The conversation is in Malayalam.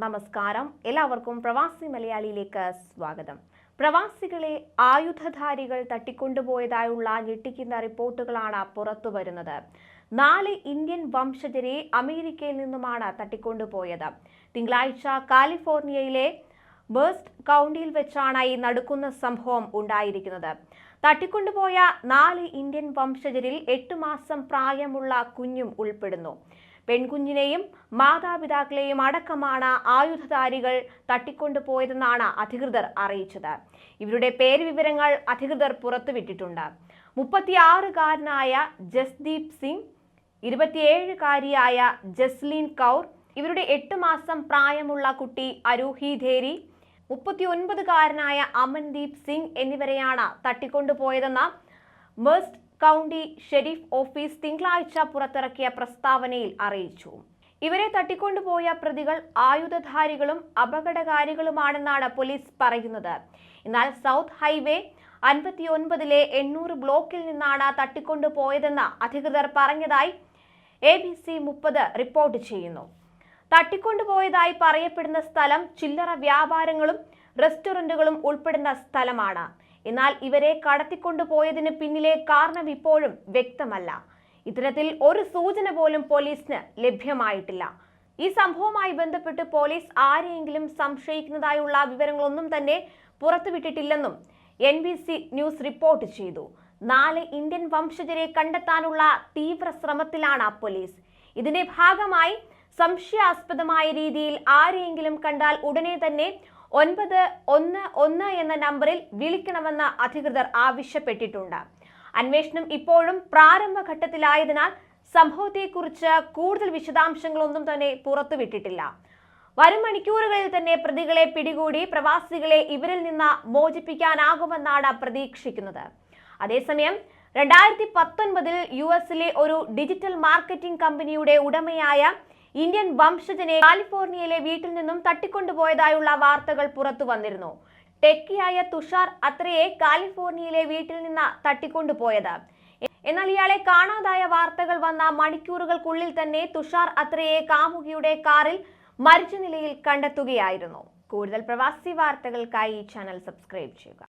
നമസ്കാരം. എല്ലാവർക്കും പ്രവാസി മലയാളിയിലേക്ക് സ്വാഗതം. പ്രവാസികളെ ആയുധധാരികൾ തട്ടിക്കൊണ്ടുപോയതായുള്ള ഞെട്ടിക്കുന്ന റിപ്പോർട്ടുകളാണ് പുറത്തുവരുന്നത് നാല് ഇന്ത്യൻ വംശജരെ അമേരിക്കയിൽ നിന്നുമാണ് തട്ടിക്കൊണ്ടുപോയത്. തിങ്കളാഴ്ച കാലിഫോർണിയയിലെ ബേസ്റ്റ് കൗണ്ടിയിൽ വെച്ചാണ് ഈ നടക്കുന്ന സംഭവം ഉണ്ടായിരിക്കുന്നത്. തട്ടിക്കൊണ്ടുപോയ നാല് ഇന്ത്യൻ വംശജരിൽ എട്ട് മാസം പ്രായമുള്ള കുഞ്ഞും ഉൾപ്പെടുന്നു. പെൺകുഞ്ഞിനെയും മാതാപിതാക്കളെയും അടക്കമാണ് ആയുധധാരികൾ തട്ടിക്കൊണ്ടുപോയതെന്നാണ് അധികൃതർ അറിയിച്ചത്. ഇവരുടെ പേര് വിവരങ്ങൾ അധികൃതർ പുറത്തുവിട്ടിട്ടുണ്ട്. മുപ്പത്തിയാറുകാരനായ ജസ്ദീപ് സിംഗ് ഇരുപത്തിയേഴുകാരിയായ ജസ്ലീൻ കൗർ ഇവരുടെ എട്ട് മാസം പ്രായമുള്ള കുട്ടി അരൂഹി ധേരി മുപ്പത്തിയൊൻപതുകാരനായ അമൻദീപ് സിംഗ് എന്നിവരെയാണ് തട്ടിക്കൊണ്ടുപോയതെന്ന് മേസ്റ്റ് കൗണ്ടി ഷെരീഫ് ഓഫീസ് തിങ്കളാഴ്ച പുറത്തിറക്കിയ പ്രസ്താവനയിൽ അറിയിച്ചു. ഇവരെ തട്ടിക്കൊണ്ടുപോയ പ്രതികൾ ആയുധധാരികളും അപകടകാരികളുമാണെന്നാണ് പോലീസ് പറയുന്നത്. എന്നാൽ സൗത്ത് ഹൈവേ അൻപത്തിയൊൻപതിലെ എണ്ണൂറ് ബ്ലോക്കിൽ നിന്നാണ് തട്ടിക്കൊണ്ടുപോയതെന്ന് അധികൃതർ പറഞ്ഞതായി എ ബി സി മുപ്പത് റിപ്പോർട്ട് ചെയ്യുന്നു. തട്ടിക്കൊണ്ടുപോയതായി പറയപ്പെടുന്ന സ്ഥലം ചില്ലറ വ്യാപാരങ്ങളും റെസ്റ്റോറന്റുകളും ഉൾപ്പെടുന്ന സ്ഥലമാണ്. എന്നാൽ ഇവരെ കടത്തിക്കൊണ്ടുപോയതിന് പിന്നിലെ കാരണം ഇപ്പോഴും വ്യക്തമല്ല. ഇത്തരത്തിൽ ഒരു സൂചന പോലും പോലീസിന് ലഭ്യമായിട്ടില്ല. ഈ സംഭവവുമായി ബന്ധപ്പെട്ട് പോലീസ് ആരെയെങ്കിലും സംശയിക്കുന്നതായുള്ള വിവരങ്ങളൊന്നും തന്നെ പുറത്തുവിട്ടിട്ടില്ലെന്നും N B C news report ചെയ്തു. നാല് ഇന്ത്യൻ വംശജരെ കണ്ടെത്താനുള്ള തീവ്ര ശ്രമത്തിലാണ് പോലീസ്. ഇതിന്റെ ഭാഗമായി സംശയാസ്പദമായ രീതിയിൽ ആരെയെങ്കിലും കണ്ടാൽ ഉടനെ തന്നെ ഒൻപത് ഒന്ന് ഒന്ന് എന്ന നമ്പറിൽ വിളിക്കണമെന്ന് അധികൃതർ ആവശ്യപ്പെട്ടിട്ടുണ്ട്. അന്വേഷണം ഇപ്പോഴും പ്രാരംഭഘട്ടത്തിലായതിനാൽ സംഭവത്തെക്കുറിച്ച് കൂടുതൽ വിശദാംശങ്ങളൊന്നും തന്നെ പുറത്തുവിട്ടിട്ടില്ല. വരും മണിക്കൂറുകളിൽ തന്നെ പ്രതികളെ പിടികൂടി പ്രവാസികളെ ഇവരിൽ നിന്ന് മോചിപ്പിക്കാനാകുമെന്നാണ് പ്രതീക്ഷിക്കുന്നത്. അതേസമയം രണ്ടായിരത്തി പത്തൊൻപതിൽ യു എസിലെ ഒരു ഡിജിറ്റൽ മാർക്കറ്റിംഗ് കമ്പനിയുടെ ഉടമയായ ഇന്ത്യൻ വംശജനെ കാലിഫോർണിയയിലെ വീട്ടിൽ നിന്നും തട്ടിക്കൊണ്ടുപോയതായുള്ള വാർത്തകൾ പുറത്തു വന്നിരുന്നു. ടെക്കിയായ തുഷാർ അത്രയെ കാലിഫോർണിയയിലെ വീട്ടിൽ നിന്ന് തട്ടിക്കൊണ്ടുപോയത്. എന്നാൽ ഇയാളെ കാണാതായ വാർത്തകൾ വന്ന മണിക്കൂറുകൾക്കുള്ളിൽ തന്നെ തുഷാർ അത്രയെ കാമുകിയുടെ കാറിൽ മരിച്ച നിലയിൽ കണ്ടെത്തുകയായിരുന്നു. കൂടുതൽ പ്രവാസി വാർത്തകൾക്കായി ഈ ചാനൽ സബ്സ്ക്രൈബ് ചെയ്യുക.